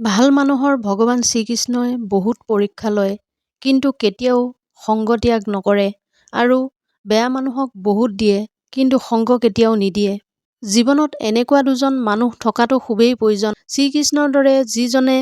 ভাল মানুহৰ ভগৱান শ্ৰীকৃষ্ণই বহুত পৰীক্ষা লয় কিন্তু কেতিয়াও সংগ ত্যাগ নকৰে আৰু বেয়া মানুহক বহুত দিয়ে কিন্তু সংগ কেতিয়াও নিদিয়ে। জীৱনত এনেকুৱা দুজন মানুহ থকাটো খুবেই প্ৰয়োজন। শ্ৰীকৃষ্ণৰ দৰে যিজনে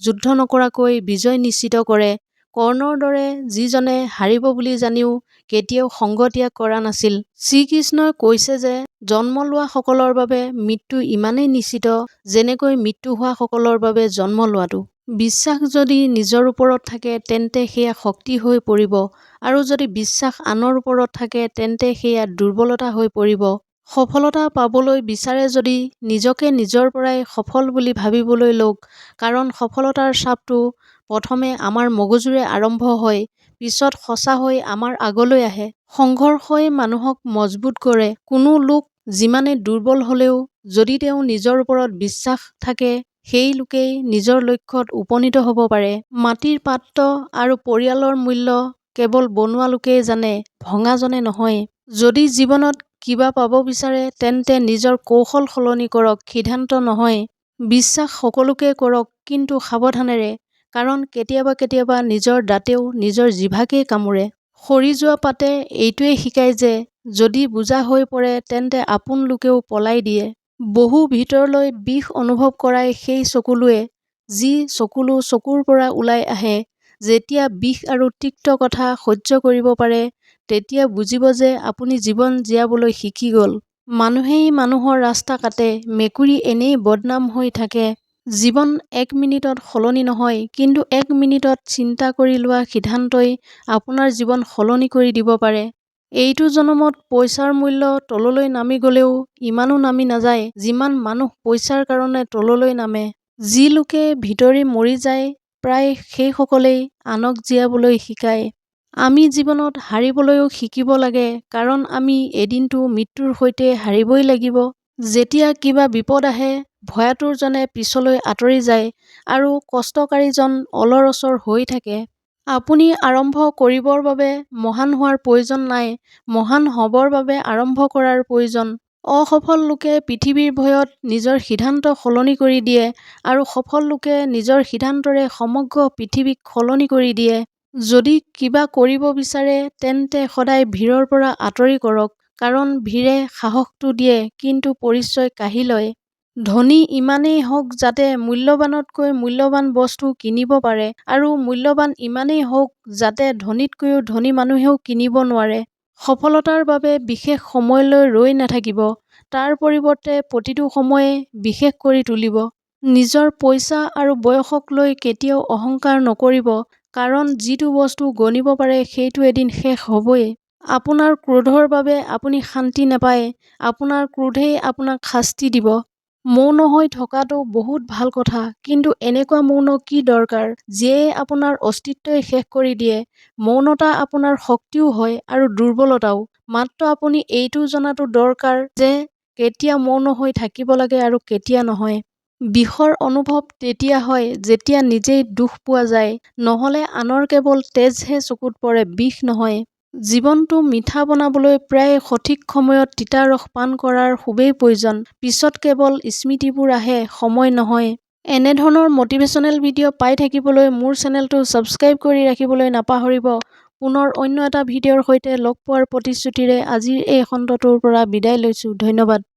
যুদ্ধ নকৰাকৈ বিজয় নিশ্চিত কৰে কৰ্ণৰ দৰে যিজনে হাৰিব বুলি জানিও কেতিয়াও সংগ ত্যাগ কৰা নাছিল। শ্ৰীকৃষ্ণই কৈছে যে জন্ম লোৱাসকলৰ বাবে মৃত্যু ইমানেই নিশ্চিত যেনেকৈ মৃত্যু হোৱাসকলৰ বাবে জন্ম লোৱাটো। বিশ্বাস যদি নিজৰ ওপৰত থাকে তেন্তে সেয়া শক্তি হৈ পৰিব। আৰু যদি বিশ্বাস আনৰ ওপৰত থাকে তেন্তে সেয়া দুৰ্বলতা হৈ পৰিব। সফলতা পাবলৈ বিচাৰে যদি নিজকে নিজৰ পৰাই সফল বুলি ভাবিবলৈ লওক কাৰণ সফলতাৰ চাপটো প্ৰথমে আমাৰ মগজুৰে আৰম্ভ হয় পিছত সঁচা হৈ আমাৰ আগলৈ আহে। সংঘৰ্ষই মানুহক মজবুত কৰে। কোনো লোক যিমানে দুৰ্বল হলেও যদি তেওঁ নিজৰ ওপৰত বিশ্বাস থাকে সেই লোকেই নিজৰ লক্ষ্যত উপনীত হ'ব পাৰে। মাটিৰ পাত্ৰ আৰু পৰিয়ালৰ মূল্য কেৱল বনোৱা লোকেই জানে ভঙাজনে নহয়। যদি জীৱনত কিবা পাব বিচাৰে তেন্তে নিজৰ কৌশল সলনি কৰক সিদ্ধান্ত নহয়। বিশ্বাস সকলোকে কৰক কিন্তু সাৱধানেৰে। কাৰণ কেতিয়াবা কেতিয়াবা নিজৰ দাঁতেও নিজৰ জিভাকেই কামোৰে। সৰি যোৱা পাতে এইটোৱে শিকায় যে যদি বোজা হৈ পৰে তেন্তে আপোন লোকেও পলাই দিয়ে। বহু ভিতৰলৈ বিষ অনুভৱ কৰাই সেই চকুলোৱে যি চকুলো চকুৰ পৰা ওলাই আহে যেতিয়া বিষ আৰু তিক্ত কথা সহ্য কৰিব পাৰে তেতিয়া বুজিব যে আপুনি জীৱন জীয়াবলৈ শিকি গল। মানুহেই মানুহৰ ৰাস্তা কাটে মেকুৰী এনেই বদনাম হৈ থাকে। জীৱন এক মিনিটত সলনি নহয় কিন্তু এক মিনিটত চিন্তা কৰি লোৱা সিদ্ধান্তই আপোনাৰ জীৱন সলনি কৰি দিব পাৰে। এইটো জনমত পইচাৰ মূল্য তললৈ নামি গলেও ইমানো নামি নাযায় যিমান মানুহ পইচাৰ কাৰণে তললৈ নামে। যি লোকে ভিতৰি মৰি যায় প্ৰায় সেইসকলেই আনক জীয়াবলৈ শিকায়। আমি জীৱনত হাৰিবলৈও শিকিব লাগে কাৰণ আমি এদিনটো মৃত্যুৰ সৈতে হাৰিবই লাগিব। যেতিয়া কিবা বিপদ আহে ভয়াতুৰজনে পিছলৈ আঁতৰি যায় আৰু কষ্টকাৰীজন অলৰঅচৰ হৈ থাকে। আপুনি আৰম্ভ কৰিবৰ বাবে মহান হোৱাৰ প্ৰয়োজন নাই মহান হবৰ বাবে আৰম্ভ কৰাৰ প্ৰয়োজন। অসফল লোকে পৃথিৱীৰ ভয়ত নিজৰ সিদ্ধান্ত সলনি কৰি দিয়ে আৰু সফল লোকে নিজৰ সিদ্ধান্তৰে সমগ্ৰ পৃথিৱীক সলনি কৰি দিয়ে। যদি কিবা কৰিব বিচাৰে তেন্তে সদায় ভিৰৰ পৰা আঁতৰি কৰক কাৰণ ভিৰে সাহসটো দিয়ে কিন্তু পৰিচয় কাঢ়ি লয়। ধনী ইমানেই হওক যাতে মূল্যৱানতকৈ মূল্যৱান বস্তু কিনিব পাৰে আৰু মূল্যৱান ইমানেই হওক যাতে ধনীতকৈও ধনী মানুহেও কিনিব নোৱাৰে। সফলতাৰ বাবে বিশেষ সময়লৈ ৰৈ নাথাকিব তাৰ পৰিৱৰ্তে প্ৰতিটো সময়ে বিশেষ কৰি তুলিব। নিজৰ পইচা আৰু বয়সক লৈ কেতিয়াও অহংকাৰ নকৰিব কাৰণ যিটো বস্তু গণিব পাৰে সেইটো এদিন শেষ হবই। আপোনাৰ ক্ৰোধৰ বাবে আপুনি শান্তি নাপায় আপোনাৰ ক্ৰোধেই আপোনাক শাস্তি দিব। মৌন হৈ থকাটো বহুত ভাল কথা কিন্তু এনেকুৱা মৌন কি দৰকাৰ যিয়ে আপোনাৰ অস্তিত্বই শেষ কৰি দিয়ে? মৌনতা আপোনাৰ শক্তিও হয় আৰু দুৰ্বলতাও। মাত্ৰ আপুনি এইটো জনাটো দৰকাৰ যে কেতিয়া মৌন হৈ থাকিব লাগে আৰু কেতিয়া নহয়। বিষৰ অনুভৱ তেতিয়া হয় যেতিয়া নিজেই দুখ পোৱা যায়। নহলে আনৰ কেৱল তেজহে চকুত পৰে বিষ নহয়। জীৱনটো মিঠা বনাবলৈ প্ৰায় সঠিক সময়ত তিতা ৰস পান কৰাৰ খুবেই প্ৰয়োজন। পিছত কেৱল স্মৃতিবোৰ আহে সময় নহয়। এনেধৰণৰ মটিভেশ্যনেল ভিডিঅ' পাই থাকিবলৈ মোৰ চেনেলটো ছাবস্ক্ৰাইব কৰি ৰাখিবলৈ নাপাহৰিব। পুনৰ অন্য এটা ভিডিঅ'ৰ সৈতে লগ পোৱাৰ প্ৰতিশ্ৰুতিৰে আজিৰ এই খণ্ডটোৰ পৰা বিদায় লৈছো। ধন্যবাদ।